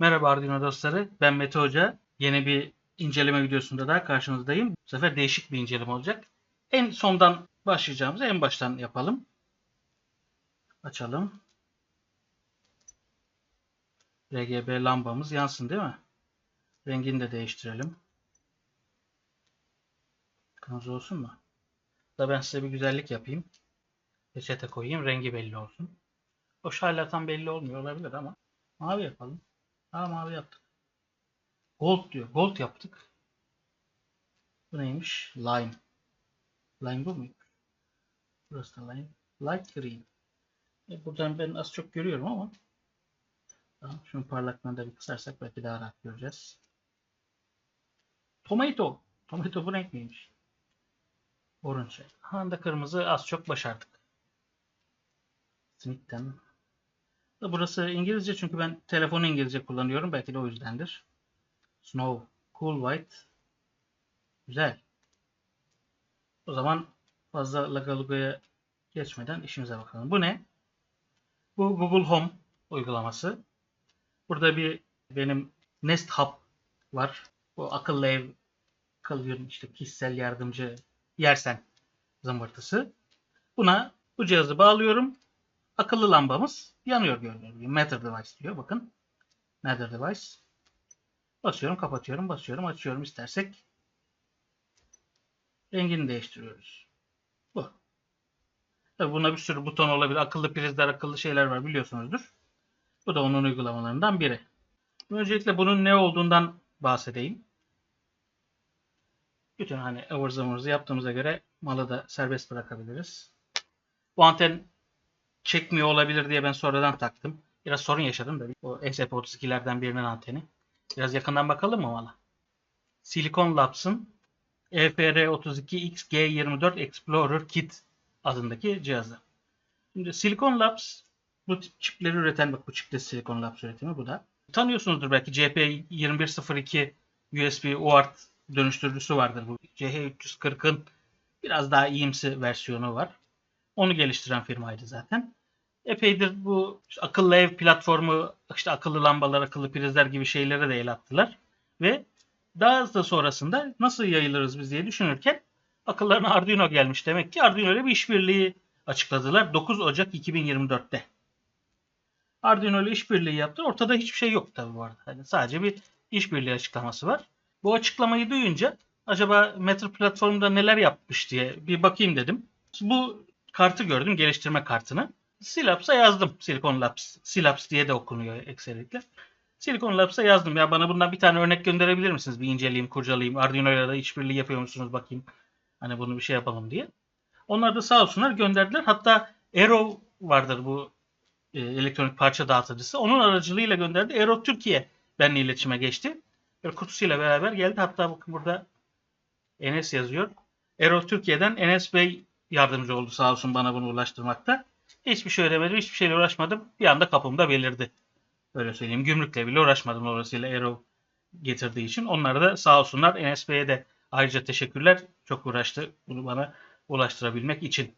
Merhaba Arduino dostları. Ben Mete Hoca. Yeni bir inceleme videosunda daha karşınızdayım. Bu sefer değişik bir inceleme olacak. En sondan başlayacağımızı en baştan yapalım. Açalım. RGB lambamız yansın değil mi? Rengini de değiştirelim. Kırmızı olsun mu? Da ben size bir güzellik yapayım. Reçete koyayım. Rengi belli olsun. O hala belli olmuyor olabilir ama. Mavi yapalım. Ha mavi yaptık. Gold diyor. Gold yaptık. Bu neymiş? Lime. Lime bu mu? Burası da lime. Light green. E buradan ben az çok görüyorum ama tamam, şunun parlaklığını da bir kısarsak belki daha rahat göreceğiz. Tomato. Tomato bu renk miymiş? Orange. Handa kırmızı az çok başardık. Smith'ten Burası İngilizce çünkü ben telefonu İngilizce kullanıyorum. Belki de o yüzdendir. Snow. Cool White. Güzel. O zaman fazla lagalugaya geçmeden işimize bakalım. Bu ne? Bu Google Home uygulaması. Burada bir benim Nest Hub var. Bu akıllı ev, akıllı işte kişisel yardımcı yersen zımbırtısı. Buna bu cihazı bağlıyorum akıllı lambamız yanıyor gördüğünüz gibi. Matter device diyor. Bakın. Matter device. Basıyorum, kapatıyorum, basıyorum, açıyorum istersek. Rengini değiştiriyoruz. Bu. Tabi buna bir sürü buton olabilir. Akıllı prizler, akıllı şeyler var biliyorsunuzdur. Bu da onun uygulamalarından biri. Öncelikle bunun ne olduğundan bahsedeyim. Bütün hani ıvır zıvırımızı yaptığımıza göre malı da serbest bırakabiliriz. Bu anten çekmiyor olabilir diye ben sonradan taktım. Biraz sorun yaşadım da. O SF32'lerden birinin anteni. Biraz yakından bakalım mı valla? Silicon Labs'ın EFR32XG24 Explorer Kit adındaki cihazı. Şimdi Silicon Labs bu çipleri üreten bak bu çipte Silicon Labs üretimi bu da. Tanıyorsunuzdur belki CP2102 USB UART dönüştürücüsü vardır bu. CH340'ın biraz daha iyimsi versiyonu var. Onu geliştiren firmaydı zaten. Epeydir bu işte akıllı ev platformu, işte akıllı lambalar, akıllı prizler gibi şeylere de el attılar. Ve daha da sonrasında nasıl yayılırız biz diye düşünürken akıllarına Arduino gelmiş. Demek ki Arduino ile bir işbirliği açıkladılar 9 Ocak 2024'te. Arduino ile işbirliği yaptı. Ortada hiçbir şey yok tabii bu arada. Yani sadece bir işbirliği açıklaması var. Bu açıklamayı duyunca acaba Matter platformunda neler yapmış diye bir bakayım dedim. Bu kartı gördüm, geliştirme kartını. Silaps'a yazdım. Silicon Labs. Silaps diye de okunuyor ekserilikle. Silicon Labs'a yazdım. Ya bana bundan bir tane örnek gönderebilir misiniz? Bir inceleyeyim, kurcalayayım. Arduino ile de işbirliği yapıyor musunuz bakayım. Hani bunu bir şey yapalım diye. Onlar da sağ olsunlar gönderdiler. Hatta Aero vardır bu e, elektronik parça dağıtıcısı. Onun aracılığıyla gönderdi. Aero Türkiye benimle iletişime geçti. Böyle kutusuyla beraber geldi. Hatta bakın burada Enes yazıyor. Aero Türkiye'den Enes Bey yardımcı oldu sağ olsun bana bunu ulaştırmakta. Hiçbir şey ödemedim, hiçbir şeyle uğraşmadım. Bir anda kapımda belirdi. Öyle söyleyeyim. Gümrükle bile uğraşmadım orasıyla Aero getirdiği için. Onlara da sağ olsunlar. NSB'ye de ayrıca teşekkürler. Çok uğraştı bunu bana ulaştırabilmek için.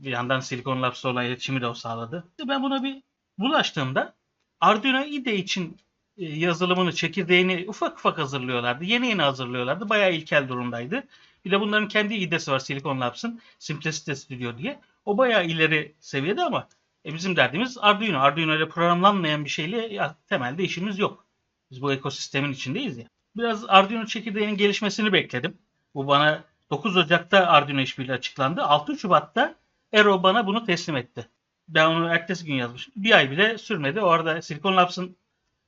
Bir yandan Silicon Labs'la olan iletişimi de o sağladı. Ben buna bir bulaştığımda Arduino IDE için e, yazılımını, çekirdeğini ufak ufak hazırlıyorlardı. Yeni yeni hazırlıyorlardı. Bayağı ilkel durumdaydı. Bir de bunların kendi IDE'si var Silicon Labs'ın. Simplicity Studio diye. O bayağı ileri seviyede ama e bizim derdimiz Arduino. Arduino ile programlanmayan bir şeyle ya, temelde işimiz yok. Biz bu ekosistemin içindeyiz ya. Biraz Arduino çekirdeğinin gelişmesini bekledim. Bu bana 9 Ocak'ta Arduino işbirliği açıklandı. 6 Şubat'ta Ero bana bunu teslim etti. Ben onu ertesi gün yazmıştım. Bir ay bile sürmedi. O arada Silicon Labs'ın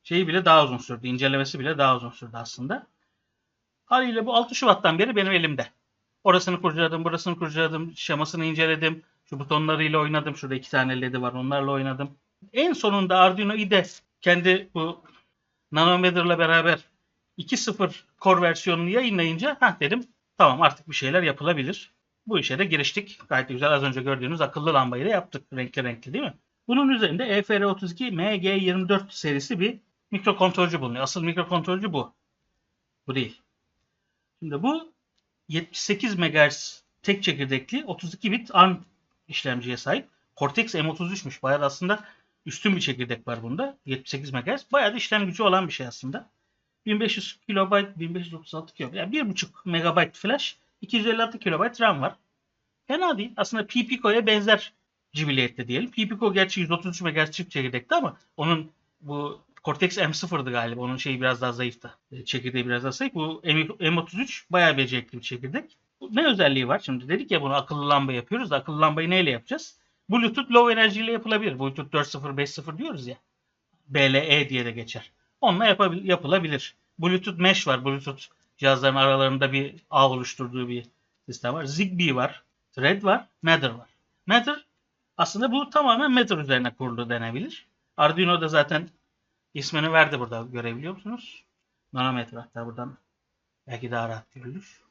şeyi bile daha uzun sürdü. İncelemesi bile daha uzun sürdü aslında. Haliyle bu 6 Şubat'tan beri benim elimde. Orasını kurcaladım, burasını kurcaladım, şemasını inceledim. Şu butonlarıyla oynadım. Şurada iki tane LED'i var. Onlarla oynadım. En sonunda Arduino IDE kendi bu Nanometer'la beraber 2.0 core versiyonunu yayınlayınca ha dedim tamam artık bir şeyler yapılabilir. Bu işe de giriştik. Gayet güzel az önce gördüğünüz akıllı lambayı da yaptık. Renkli renkli değil mi? Bunun üzerinde EFR32 MG24 serisi bir mikrokontrolcü bulunuyor. Asıl mikrokontrolcü bu. Bu değil. Şimdi bu 78 MHz tek çekirdekli 32 bit ARM işlemciye sahip. Cortex M33'müş. Bayağı aslında üstün bir çekirdek var bunda. 78 MHz. Bayağı da işlem gücü olan bir şey aslında. 1500 KB, 1536 KB. Yani 1.5 MB flash, 256 KB RAM var. Fena değil. Aslında Pico'ya benzer cibiliyette diyelim. Pico gerçi 133 MHz çift çekirdekti ama onun bu Cortex M0'dı galiba. Onun şeyi biraz daha zayıftı. Çekirdeği biraz daha zayıf. Bu M- M33 bayağı becerikli bir çekirdek. Ne özelliği var? Şimdi dedik ya bunu akıllı lamba yapıyoruz da akıllı lambayı neyle yapacağız? Bluetooth low enerji ile yapılabilir. Bluetooth 4.0 5.0 diyoruz ya. BLE diye de geçer. Onunla yapılabilir. Bluetooth mesh var. Bluetooth cihazların aralarında bir ağ oluşturduğu bir sistem var. Zigbee var. Thread var. Matter var. Matter aslında bu tamamen Matter üzerine kurulu denebilir. Arduino'da zaten ismini verdi burada görebiliyor musunuz? Nanometer hatta buradan belki daha rahat görülür.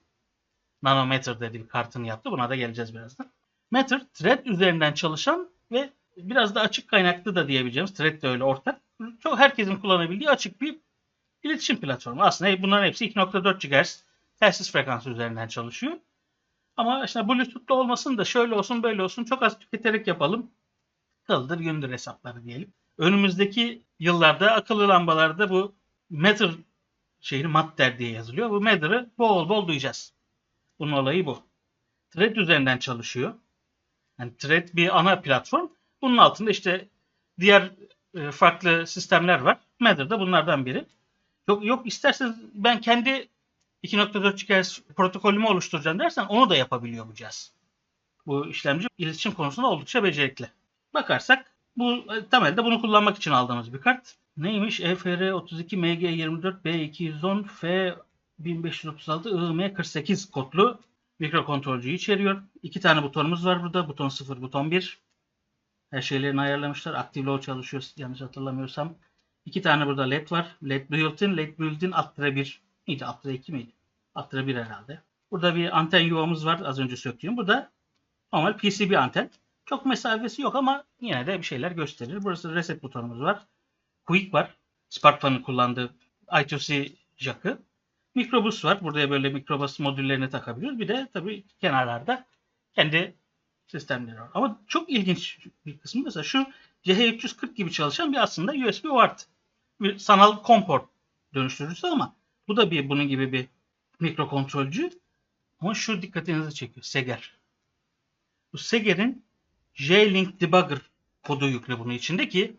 Nanometer dedi bir kartını yaptı. Buna da geleceğiz birazdan. Matter thread üzerinden çalışan ve biraz da açık kaynaklı da diyebileceğimiz thread de öyle ortak. Çok herkesin kullanabildiği açık bir iletişim platformu. Aslında bunların hepsi 2.4 GHz telsiz frekansı üzerinden çalışıyor. Ama işte Bluetooth'ta olmasın da şöyle olsun böyle olsun çok az tüketerek yapalım. Kıldır gündür hesapları diyelim. Önümüzdeki yıllarda akıllı lambalarda bu Matter şeyini Matter diye yazılıyor. Bu Matter'ı bol bol duyacağız. Bunun olayı bu. Thread üzerinden çalışıyor. Yani Thread bir ana platform. Bunun altında işte diğer e, farklı sistemler var. Matter da bunlardan biri. Yok, yok isterseniz ben kendi 2.4 GHz protokolümü oluşturacağım dersen onu da yapabiliyor bu cihaz. Bu işlemci iletişim konusunda oldukça becerikli. Bakarsak bu e, temelde bunu kullanmak için aldığımız bir kart. Neymiş? EFR 32 MG24 B210 F 1536 IM48 kodlu mikrokontrolcüyü içeriyor. İki tane butonumuz var burada. Buton 0, buton 1. Her şeylerini ayarlamışlar. Active Low çalışıyor yanlış hatırlamıyorsam. İki tane burada LED var. LED built-in, LED built-in Altra 1 miydi? Altra 2 miydi? Altra 1 herhalde. Burada bir anten yuvamız var az önce söktüğüm. Bu da normal PCB anten. Çok mesafesi yok ama yine de bir şeyler gösterir. Burası reset butonumuz var. Quick var. SparkFun'ın kullandığı I2C jack'ı. Microbus var. Buraya böyle Microbus modüllerini takabiliyoruz. Bir de tabii kenarlarda kendi sistemleri var. Ama çok ilginç bir kısmı mesela şu CH340 gibi çalışan bir aslında USB UART. Bir sanal komport dönüştürücüsü ama bu da bir bunun gibi bir mikrokontrolcü. Ama şu dikkatinizi çekiyor. Seger. Bu Seger'in J-Link Debugger kodu yüklü bunun içinde ki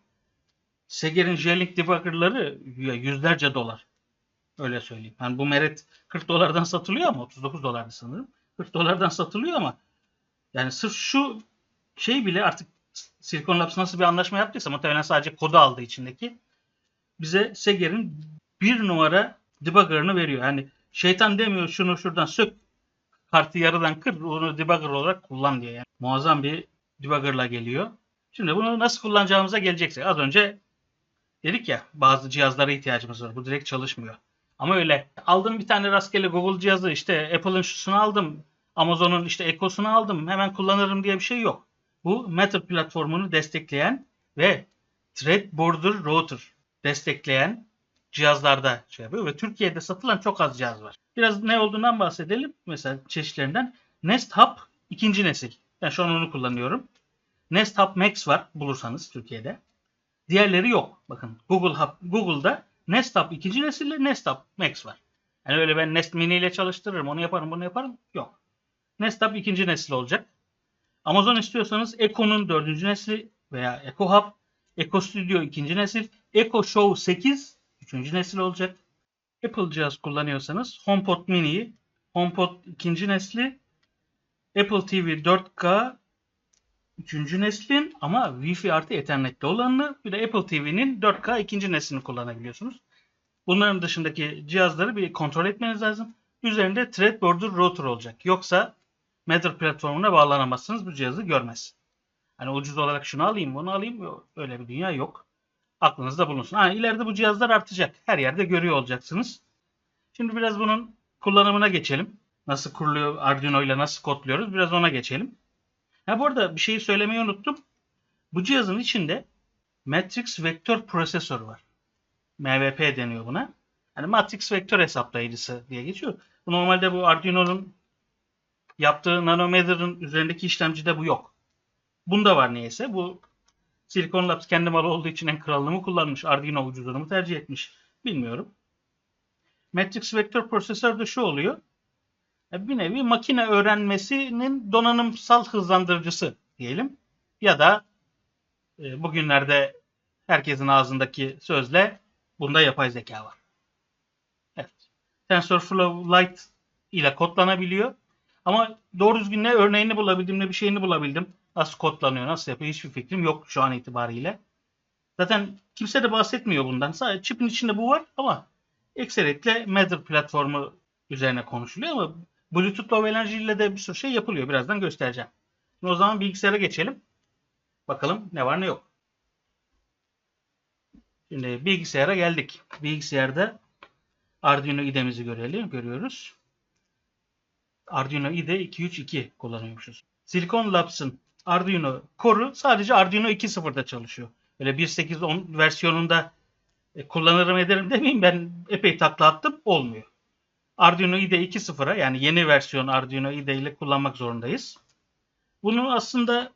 Seger'in J-Link Debugger'ları yüzlerce dolar. Öyle söyleyeyim. Yani bu meret 40 dolardan satılıyor ama 39 dolardı sanırım. 40 dolardan satılıyor ama yani sırf şu şey bile artık Silicon Labs nasıl bir anlaşma yaptıysa muhtemelen sadece kodu aldı içindeki. Bize Seger'in bir numara debugger'ını veriyor. Yani şeytan demiyor şunu şuradan sök kartı yarıdan kır onu debugger olarak kullan diye. Yani muazzam bir debugger'la geliyor. Şimdi bunu nasıl kullanacağımıza geleceksek az önce dedik ya bazı cihazlara ihtiyacımız var. Bu direkt çalışmıyor. Ama öyle aldım bir tane rastgele Google cihazı işte Apple'ın şusunu aldım. Amazon'un işte Echo'sunu aldım. Hemen kullanırım diye bir şey yok. Bu Matter platformunu destekleyen ve Thread Border Router destekleyen cihazlarda şey yapıyor ve Türkiye'de satılan çok az cihaz var. Biraz ne olduğundan bahsedelim. Mesela çeşitlerinden Nest Hub ikinci nesil. Ben şu an onu kullanıyorum. Nest Hub Max var bulursanız Türkiye'de. Diğerleri yok. Bakın Google Hub, Google'da Nest ikinci nesille Nest Max var. Yani öyle ben Nest Mini ile çalıştırırım, onu yaparım, bunu yaparım. Yok. Nest ikinci nesil olacak. Amazon istiyorsanız Echo'nun dördüncü nesli veya Echo Hub, Echo Studio ikinci nesil, Echo Show 8 üçüncü nesil olacak. Apple cihaz kullanıyorsanız HomePod Mini'yi, HomePod ikinci nesli, Apple TV 4K üçüncü neslin ama Wi-Fi artı Ethernet'li olanını bir de Apple TV'nin 4K ikinci neslini kullanabiliyorsunuz. Bunların dışındaki cihazları bir kontrol etmeniz lazım. Üzerinde Thread Border Router olacak. Yoksa Matter platformuna bağlanamazsınız. Bu cihazı görmez. Hani ucuz olarak şunu alayım, bunu alayım. Öyle bir dünya yok. Aklınızda bulunsun. Ha, ileride bu cihazlar artacak. Her yerde görüyor olacaksınız. Şimdi biraz bunun kullanımına geçelim. Nasıl kuruluyor, Arduino ile nasıl kodluyoruz biraz ona geçelim. Ha bu arada bir şeyi söylemeyi unuttum. Bu cihazın içinde Matrix Vektör Prosesör var. MVP deniyor buna. Yani Matrix Vektör hesaplayıcısı diye geçiyor. Bu normalde bu Arduino'nun yaptığı nanometre'ın üzerindeki işlemcide bu yok. Bunda var neyse. Bu Silicon Labs kendi malı olduğu için en kralını mı kullanmış? Arduino ucuzunu mu tercih etmiş? Bilmiyorum. Matrix Vector Processor da şu oluyor. E, Bir nevi makine öğrenmesinin donanımsal hızlandırıcısı diyelim. Ya da e, bugünlerde herkesin ağzındaki sözle bunda yapay zeka var. Evet. TensorFlow Lite ile kodlanabiliyor. Ama doğru düzgün ne örneğini bulabildim ne bir şeyini bulabildim. Nasıl kodlanıyor, nasıl yapıyor hiçbir fikrim yok şu an itibariyle. Zaten kimse de bahsetmiyor bundan. Sadece chip'in içinde bu var ama ekseriyetle Matter platformu üzerine konuşuluyor ama Bluetooth Low Energy ile de bir sürü şey yapılıyor. Birazdan göstereceğim. Şimdi o zaman bilgisayara geçelim. Bakalım ne var ne yok. Şimdi bilgisayara geldik. Bilgisayarda Arduino IDE'mizi görelim, görüyoruz. Arduino IDE 232 kullanıyormuşuz. Silicon Labs'ın Arduino Core'u sadece Arduino 2.0'da çalışıyor. Böyle 1.8.10 versiyonunda e, kullanırım ederim demeyeyim ben epey takla attım olmuyor. Arduino IDE 2.0'a yani yeni versiyon Arduino IDE ile kullanmak zorundayız. Bunun aslında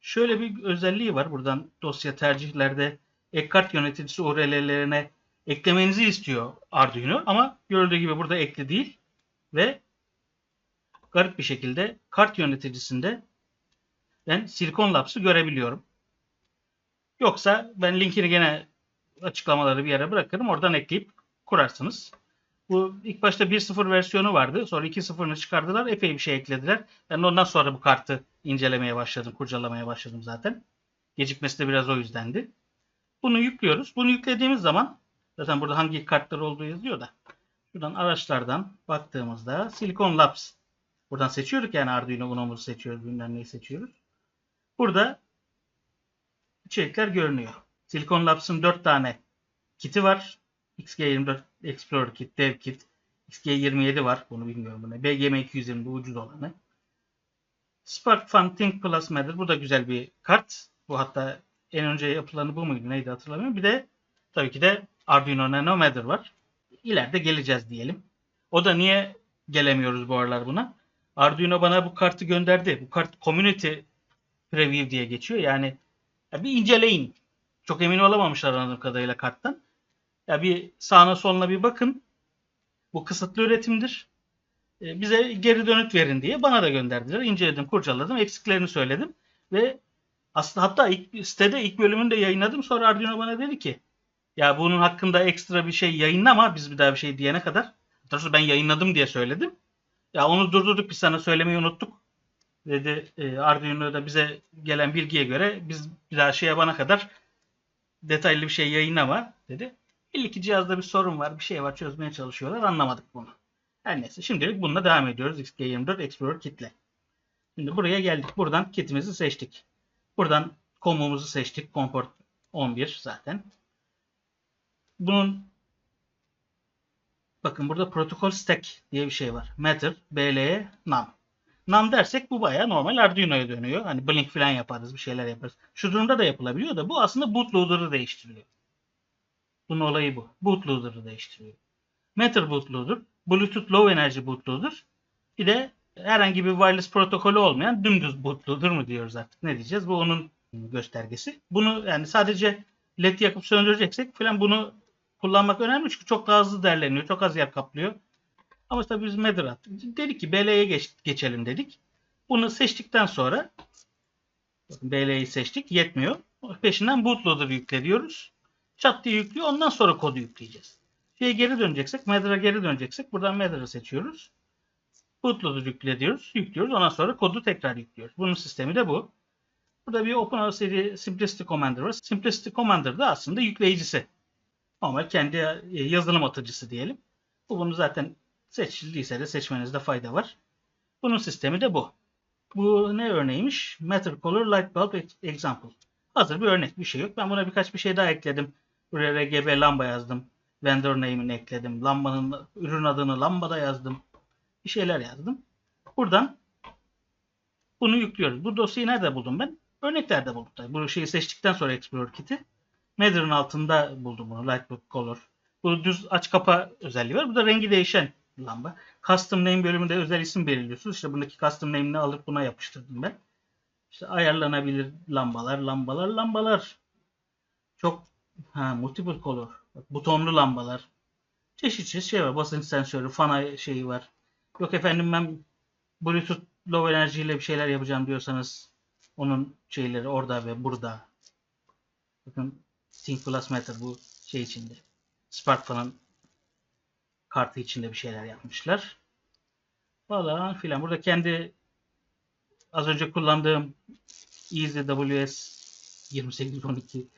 şöyle bir özelliği var. Buradan dosya tercihlerde ek kart yöneticisi URL'lerine eklemenizi istiyor Arduino ama görüldüğü gibi burada ekli değil ve garip bir şekilde kart yöneticisinde ben Silicon Labs'ı görebiliyorum. Yoksa ben linkini gene açıklamaları bir yere bırakırım. Oradan ekleyip kurarsınız. Bu ilk başta 1.0 versiyonu vardı. Sonra 2.0'ını çıkardılar. Epey bir şey eklediler. Ben ondan sonra bu kartı incelemeye başladım. Kurcalamaya başladım zaten. Gecikmesi de biraz o yüzdendi. Bunu yüklüyoruz. Bunu yüklediğimiz zaman zaten burada hangi kartlar olduğu yazıyor da. Şuradan araçlardan baktığımızda Silicon Labs. Buradan seçiyorduk yani Arduino Uno'muzu seçiyoruz. Bilmem neyi seçiyoruz. Burada içerikler görünüyor. Silicon Labs'ın 4 tane kiti var. XG24 Explorer kit, Dev kit. XG27 var. Bunu bilmiyorum. Bu ne? BGM220 bu ucuz olanı. Spark Fun Think Plus Matter. Bu da güzel bir kart. Bu hatta en önce yapılanı bu muydu? Neydi hatırlamıyorum. Bir de tabii ki de Arduino Nano Matter var. İleride geleceğiz diyelim. O da niye gelemiyoruz bu aralar buna? Arduino bana bu kartı gönderdi. Bu kart Community Preview diye geçiyor. Yani ya bir inceleyin. Çok emin olamamışlar anladığım kadarıyla karttan. Ya bir sağına soluna bir bakın. Bu kısıtlı üretimdir. E, bize geri dönüt verin diye bana da gönderdiler. İnceledim, kurcaladım, eksiklerini söyledim ve aslında hatta ilk sitede ilk bölümünü de yayınladım. Sonra Arduino bana dedi ki ya bunun hakkında ekstra bir şey yayınlama biz bir daha bir şey diyene kadar. Doğrusu ben yayınladım diye söyledim. Ya onu durdurduk biz sana söylemeyi unuttuk. Dedi e, Arduino'da bize gelen bilgiye göre biz bir daha şey yapana kadar detaylı bir şey yayınlama dedi. Belli ki cihazda bir sorun var, bir şey var çözmeye çalışıyorlar. Anlamadık bunu. Her neyse şimdilik bununla devam ediyoruz XG24 Explorer kitle. Şimdi buraya geldik. Buradan kitimizi seçtik. Buradan komumuzu seçtik. Comport 11 zaten. Bunun bakın burada protokol stack diye bir şey var. Matter, BLE, NAM. NAM dersek bu bayağı normal Arduino'ya dönüyor. Hani Blink falan yaparız, bir şeyler yaparız. Şu durumda da yapılabiliyor da bu aslında bootloader'ı değiştiriyor. Bunun olayı bu. Bootloader'ı değiştiriyor. Matter bootloader, Bluetooth Low Energy bootloader. Bir de herhangi bir wireless protokolü olmayan dümdüz bootloader mı diyoruz artık. Ne diyeceğiz? Bu onun göstergesi. Bunu yani sadece led yakıp söndüreceksek falan bunu kullanmak önemli çünkü çok daha hızlı derleniyor. Çok az yer kaplıyor. Ama tabii biz Matter attık. Dedik ki BL'ye geç, geçelim dedik. Bunu seçtikten sonra BL'yi seçtik. Yetmiyor. Peşinden bootloader yükle diyoruz. Çat diye yüklüyor. Ondan sonra kodu yükleyeceğiz. Şeye geri döneceksek, Matter'a geri döneceksek buradan Matter'ı seçiyoruz. Bootloader yükle diyoruz. Yüklüyoruz. Ondan sonra kodu tekrar yüklüyoruz. Bunun sistemi de bu. Burada bir OpenOCD Simplicity Commander var. Simplicity Commander da aslında yükleyicisi. Normal kendi yazılım atıcısı diyelim. Bu bunu zaten seçildiyse de seçmenizde fayda var. Bunun sistemi de bu. Bu ne örneğiymiş? Matter Color Light Bulb Example. Hazır bir örnek bir şey yok. Ben buna birkaç bir şey daha ekledim. Buraya RGB lamba yazdım. Vendor name'ini ekledim. Lambanın ürün adını lambada yazdım. Bir şeyler yazdım. Buradan bunu yüklüyoruz. Bu dosyayı nerede buldum ben? Örneklerde buldum. Tabii. Bu şeyi seçtikten sonra Explorer Kit'i. Matter'ın altında buldum bunu. Lightbook Color. Bu düz aç kapa özelliği var. Bu da rengi değişen lamba. Custom name bölümünde özel isim belirliyorsunuz. İşte buradaki custom name'ini alıp buna yapıştırdım ben. İşte ayarlanabilir lambalar, lambalar, lambalar. Çok ha multiple color. Butonlu lambalar. Çeşit çeşit şey var. Basınç sensörü, fan şeyi var. Yok efendim ben Bluetooth low enerji ile bir şeyler yapacağım diyorsanız onun şeyleri orada ve burada. Bakın Think Plus Matter bu şey içinde. Smartphone'un kartı içinde bir şeyler yapmışlar. Falan filan. Burada kendi az önce kullandığım Easy WS 2812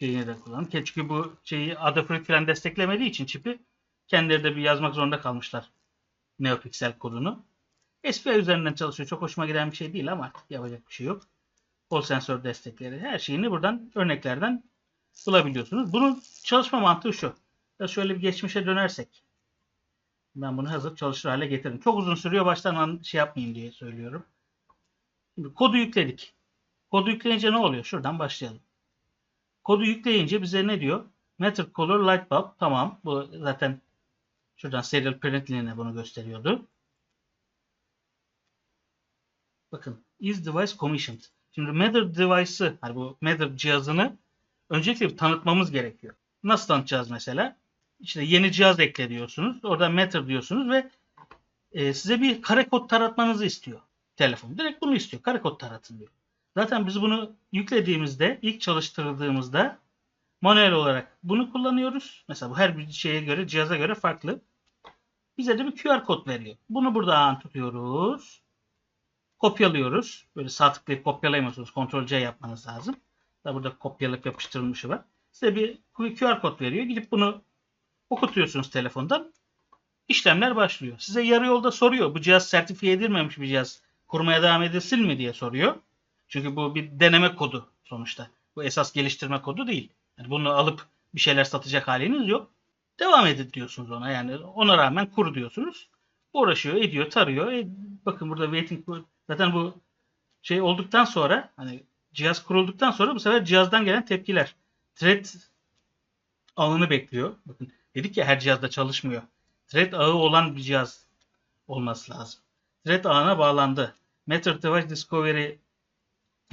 şeyini de kullandım. Çünkü bu şeyi Adafruit falan desteklemediği için çipi kendileri de bir yazmak zorunda kalmışlar. NeoPixel kodunu. SPI üzerinden çalışıyor. Çok hoşuma giden bir şey değil ama yapacak bir şey yok. Hol sensör destekleri. Her şeyini buradan örneklerden bulabiliyorsunuz. Bunun çalışma mantığı şu. Ya şöyle bir geçmişe dönersek. Ben bunu hazır çalışır hale getirdim. Çok uzun sürüyor. Baştan şey yapmayayım diye söylüyorum. Şimdi kodu yükledik. Kodu yükleyince ne oluyor? Şuradan başlayalım. Kodu yükleyince bize ne diyor? Matter Color Light Bulb. Tamam. Bu zaten şuradan serial printleri'ne bunu gösteriyordu. Bakın is device commissioned. Şimdi Matter device'ı, hani bu Matter cihazını öncelikle bir tanıtmamız gerekiyor. Nasıl tanıtacağız mesela? İşte yeni cihaz ekle diyorsunuz. Orada Matter diyorsunuz ve e, size bir kare kod taratmanızı istiyor telefon. Direkt bunu istiyor. Kare kod taratın diyor. Zaten biz bunu yüklediğimizde, ilk çalıştırdığımızda manuel olarak bunu kullanıyoruz. Mesela bu her bir şeye göre, cihaza göre farklı. Bize de bir QR kod veriyor. Bunu buradan tutuyoruz. Kopyalıyoruz. Böyle sağ tıklayıp kopyalayamıyorsunuz. Ctrl C yapmanız lazım. Da burada kopyalıp yapıştırılmışı var. Size bir QR kod veriyor. Gidip bunu okutuyorsunuz telefondan. İşlemler başlıyor. Size yarı yolda soruyor. Bu cihaz sertifiye edilmemiş bir cihaz. Kurmaya devam edilsin mi diye soruyor. Çünkü bu bir deneme kodu sonuçta. Bu esas geliştirme kodu değil. Yani bunu alıp bir şeyler satacak haliniz yok. Devam edin diyorsunuz ona. Yani ona rağmen kur diyorsunuz. Uğraşıyor, ediyor, tarıyor. E, bakın burada waiting zaten bu şey olduktan sonra hani cihaz kurulduktan sonra bu sefer cihazdan gelen tepkiler. Thread ağını bekliyor. Bakın dedik ya her cihazda çalışmıyor. Thread ağı olan bir cihaz olması lazım. Thread ağına bağlandı. Matter Device Discovery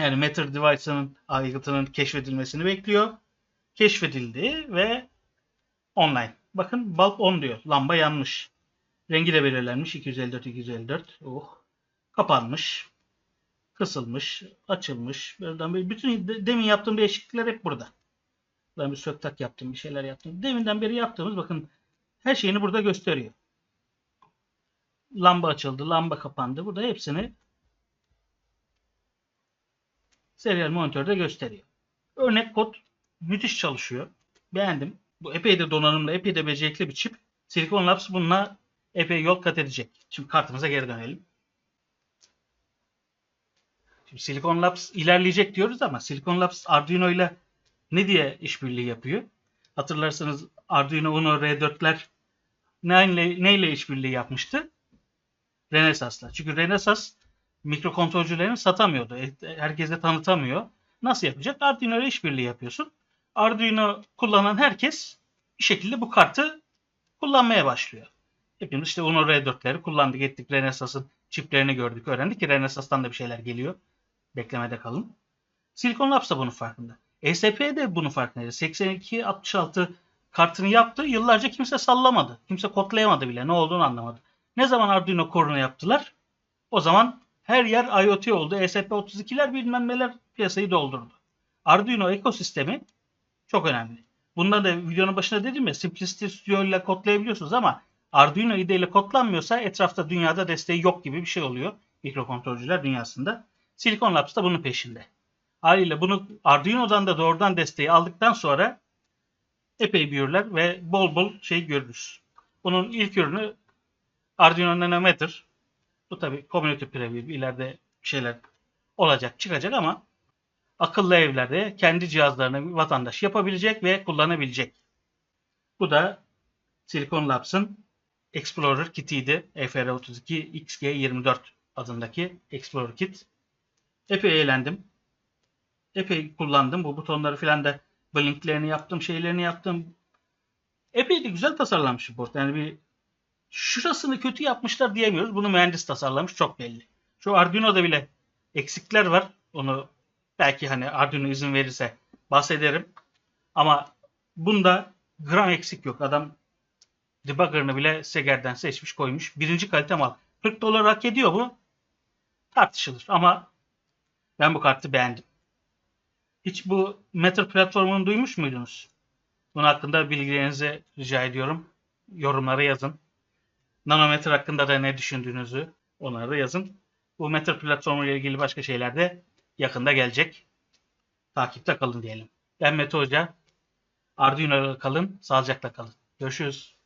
yani Matter Device'ının aygıtının keşfedilmesini bekliyor. Keşfedildi ve online. Bakın bulb on diyor. Lamba yanmış. Rengi de belirlenmiş. 254 254. Oh. Kapanmış. Kısılmış. Açılmış. Buradan bütün demin yaptığım değişiklikler hep burada. Ben bir söktak yaptım. Bir şeyler yaptım. Deminden beri yaptığımız bakın her şeyini burada gösteriyor. Lamba açıldı. Lamba kapandı. Burada hepsini serial monitörde gösteriyor. Örnek kod müthiş çalışıyor. Beğendim. Bu epey de donanımlı, epey de becerikli bir çip. Silicon Labs bununla epey yol kat edecek. Şimdi kartımıza geri dönelim. Şimdi Silicon Labs ilerleyecek diyoruz ama Silicon Labs Arduino ile ne diye işbirliği yapıyor? Hatırlarsanız Arduino Uno R4'ler neyle, neyle işbirliği yapmıştı? Renesas'la. Çünkü Renesas mikrokontrolcülerini satamıyordu. E, herkese tanıtamıyor. Nasıl yapacak? Arduino ile işbirliği yapıyorsun. Arduino kullanan herkes bir şekilde bu kartı kullanmaya başlıyor. Hepimiz işte Uno R4'leri kullandık ettik. Renesas'ın çiplerini gördük, öğrendik ki Renesas'tan da bir şeyler geliyor. Beklemede kalın. Silicon Labs da bunun farkında. ESP de bunun farkındaydı. 8266 kartını yaptı. Yıllarca kimse sallamadı. Kimse kodlayamadı bile. Ne olduğunu anlamadı. Ne zaman Arduino Core'unu yaptılar? O zaman her yer IoT oldu. ESP32'ler bilmem neler piyasayı doldurdu. Arduino ekosistemi çok önemli. Bunda da videonun başında dedim ya Simplicity Studio ile kodlayabiliyorsunuz ama Arduino IDE ile kodlanmıyorsa etrafta dünyada desteği yok gibi bir şey oluyor mikrokontrolcüler dünyasında. Silicon Labs da bunun peşinde. Haliyle bunu Arduino'dan da doğrudan desteği aldıktan sonra epey büyürler ve bol bol şey görürüz. Bunun ilk ürünü Arduino Nanometer. Bu tabi community preview ileride şeyler olacak çıkacak ama akıllı evlerde kendi cihazlarını vatandaş yapabilecek ve kullanabilecek. Bu da Silicon Labs'ın Explorer kitiydi. FR32 XG24 adındaki Explorer kit. Epey eğlendim. Epey kullandım. Bu butonları filan da blinklerini yaptım, şeylerini yaptım. Epey de güzel tasarlanmış bu board. Yani bir şurasını kötü yapmışlar diyemiyoruz. Bunu mühendis tasarlamış çok belli. Şu Arduino'da bile eksikler var. Onu belki hani Arduino izin verirse bahsederim. Ama bunda gram eksik yok. Adam debugger'ını bile Seger'den seçmiş koymuş. Birinci kalite mal. 40 dolar hak ediyor bu. Tartışılır ama ben bu kartı beğendim. Hiç bu Matter platformunu duymuş muydunuz? Bunun hakkında bilgilerinizi rica ediyorum. Yorumlara yazın. Nanometre hakkında da ne düşündüğünüzü onlara da yazın. Bu Matter platformu ile ilgili başka şeyler de yakında gelecek. Takipte kalın diyelim. Ben Mete Hoca. Arduino'da kalın, sağlıcakla kalın. Görüşürüz.